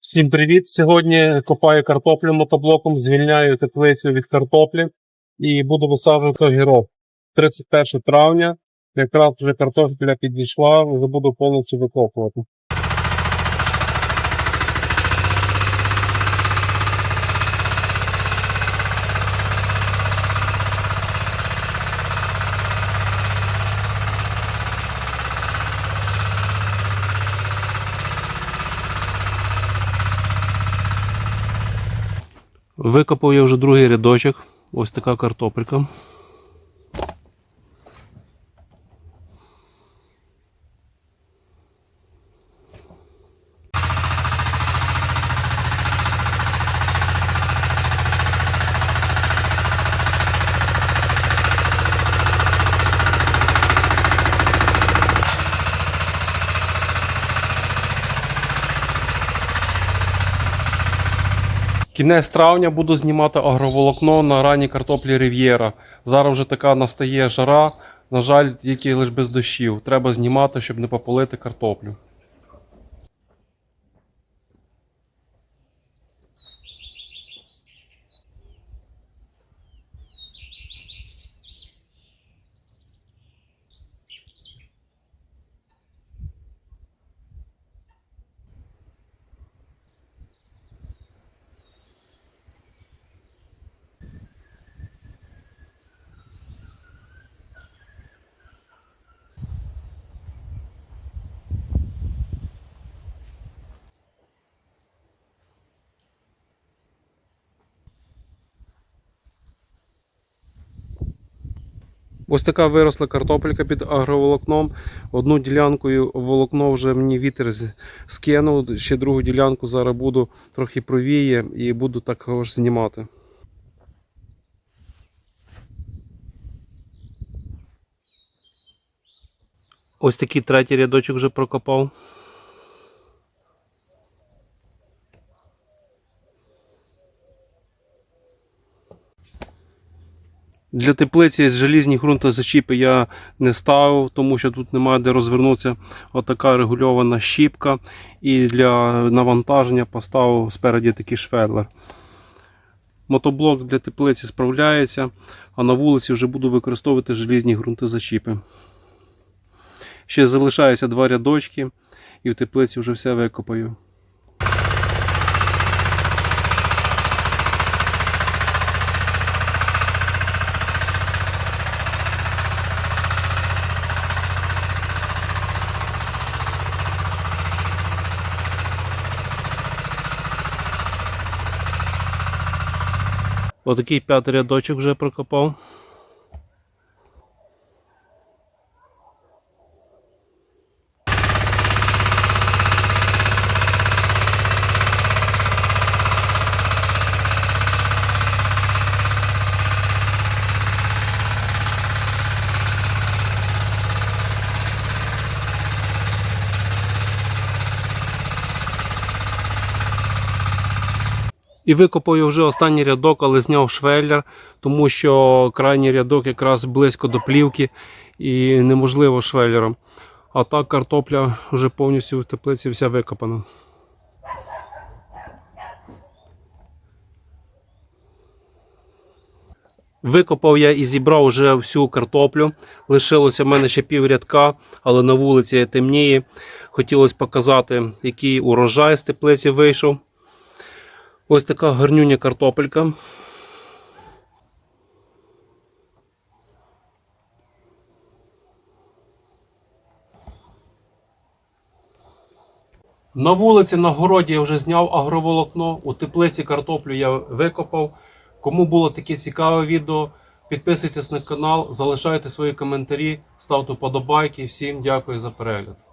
Всім привіт! Сьогодні копаю картоплю мотоблоком, звільняю теплицю від картоплі і буду висаджувати огірок. 31 травня, якраз вже картопля підійшла, вже буду повністю викопувати. Викопав я вже другий рядочок. Ось така картопелька. Кінець травня буду знімати агроволокно на ранній картоплі Рів'єра. Зараз вже така настає жара. На жаль, тільки лише без дощів. Треба знімати, щоб не попалити картоплю. Ось така виросла картопелька під агроволокном. Одну ділянкою волокно вже мені вітер скинув. Ще другу ділянку зараз буду трохи провіє і буду також знімати. Ось такий третій рядочок вже прокопав. Для теплиці желізні ґрунтозачіпи я не ставив, тому що тут немає де розвернутися. Отака регульована щіпка. І для навантаження поставив спереді такий шведлер. Мотоблок для теплиці справляється, а на вулиці вже буду використовувати желізні ґрунтозачіпи. Ще залишається два рядочки, і в теплиці вже все викопаю. Отакий п'ятий рядочок вже прокопав. І викопав я вже останній рядок, але зняв швеллер, тому що крайній рядок якраз близько до плівки і неможливо швеллером. А так картопля вже повністю в теплиці вся викопана. Викопав я і зібрав вже всю картоплю. Лишилося в мене ще пів рядка, але на вулиці темніє. Хотілося показати, який урожай з теплиці вийшов. Ось така гарнюня картопелька. На вулиці на городі я вже зняв агроволокно. У теплиці картоплю я викопав. Кому було таке цікаве відео, підписуйтесь на канал, залишайте свої коментарі, ставте вподобайки. Всім дякую за перегляд.